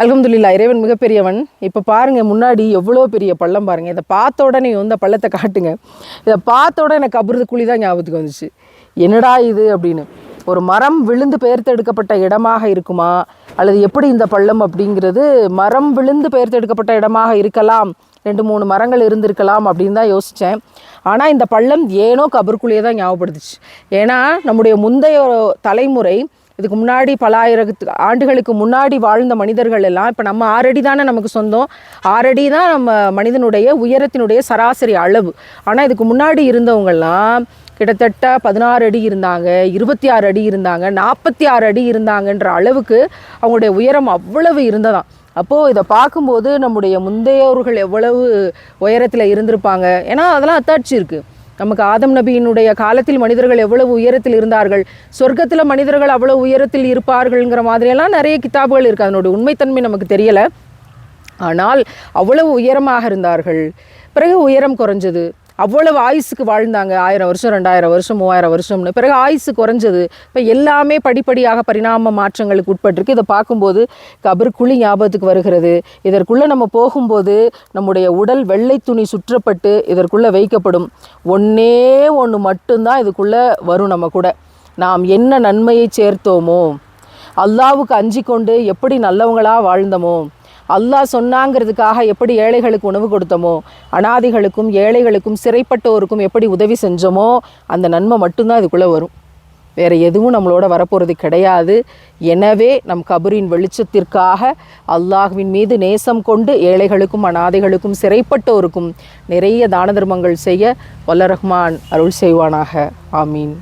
அலமதுல்லா இறைவன் மிகப்பெரியவன். இப்போ பாருங்க முன்னாடி எவ்வளோ பெரிய பள்ளம் பாருங்க. இதை பார்த்த உடனே இந்த பள்ளத்தை காட்டுங்க. இதை பார்த்த உடனே எனக்கு கபருது குழி தான் ஞாபகத்துக்கு வந்துச்சு. என்னடா இது அப்படின்னு. ஒரு மரம் விழுந்து பெயர்த்தெடுக்கப்பட்ட இடமாக இருக்குமா? அல்லது எப்படி இந்த பள்ளம் அப்படிங்கிறது மரம் விழுந்து பெயர்த்தெடுக்கப்பட்ட இடமாக இருக்கலாம்? ரெண்டு மூணு மரங்கள் இருந்திருக்கலாம் அப்படின்னு தான் யோசித்தேன் ஆனால் இந்த பள்ளம் ஏனோ கபருக்குள்ளேயே தான் ஞாபகப்படுத்துச்சு. ஏன்னா நம்முடைய முந்தைய தலைமுறை இதுக்கு முன்னாடி பல ஆயிரத்து ஆண்டுகளுக்கு முன்னாடி வாழ்ந்த மனிதர்கள் எல்லாம் இப்போ நம்ம ஆறடி தானே நமக்கு சொந்தம். ஆறடி தான் நம்ம மனிதனுடைய உயரத்தினுடைய சராசரி அளவு. ஆனால் இதுக்கு முன்னாடி இருந்தவங்கெல்லாம் கிட்டத்தட்ட பதினாறு அடி இருந்தாங்க இருபத்தி ஆறு அடி இருந்தாங்க நாற்பத்தி ஆறு அடி இருந்தாங்கன்ற அளவுக்கு அவங்களுடைய உயரம் அவ்வளவு இருந்ததாம். அப்போது இதை பார்க்கும்போது நம்முடைய முந்தையோர்கள் எவ்வளவு உயரத்தில் இருந்திருப்பாங்க. ஏன்னா அதெல்லாம் அத்தாட்சி இருக்குது நமக்கு ஆதம் நபியினுடைய காலத்தில் மனிதர்கள் எவ்வளவு உயரத்தில் இருந்தார்கள் சொர்க்கத்தில் மனிதர்கள் அவ்வளவு உயரத்தில் இருப்பார்கள்ங்கிற மாதிரியெல்லாம் நிறைய கித்தாபுகள் இருக்குது அதனுடைய உண்மைத்தன்மை நமக்கு தெரியலை. ஆனால் அவ்வளவு உயரமாக இருந்தார்கள். பிறகு உயரம் குறைஞ்சது. அவ்வளவு ஆயுசுக்கு வாழ்ந்தாங்க. ஆயிரம் வருஷம் ரெண்டாயிரம் வருஷம் மூவாயிரம் வருஷம்னு. பிறகு ஆயுசு குறைஞ்சது. இப்போ எல்லாமே படிப்படியாக பரிணாம மாற்றங்களுக்கு உட்பட்டிருக்கு. இதை பார்க்கும்போது கபருக்குழி ஞாபகத்துக்கு வருகிறது. இதற்குள்ளே நம்ம போகும்போது நம்முடைய உடல் வெள்ளை துணி சுற்றப்பட்டு இதற்குள்ளே வைக்கப்படும். ஒன்றே ஒன்று மட்டும்தான் இதுக்குள்ளே வரும் நம்ம கூட. நாம் என்ன நன்மையை சேர்த்தோமோ? அல்லாவுக்கு அஞ்சி கொண்டு எப்படி நல்லவங்களாக வாழ்ந்தோமோ? அல்லாஹ் சொன்னாங்கிறதுக்காக எப்படி ஏழைகளுக்கு உணவு கொடுத்தோமோ அனாதைகளுக்கும் ஏழைகளுக்கும் சிறைப்பட்டோருக்கும் எப்படி உதவி செஞ்சோமோ அந்த நன்மை மட்டும்தான் இதுக்குள்ளே வரும். வேறு எதுவும் நம்மளோட வரப்போகிறது கிடையாது. எனவே நம் கபரின் வெளிச்சத்திற்காக அல்லாஹ்வின் மீது நேசம் கொண்டு ஏழைகளுக்கும் அனாதைகளுக்கும் சிறைப்பட்டோருக்கும் நிறைய தான தர்மங்கள் செய்ய வல்ல ரஹ்மான் அருள் செய்வானாக. ஆமீன்.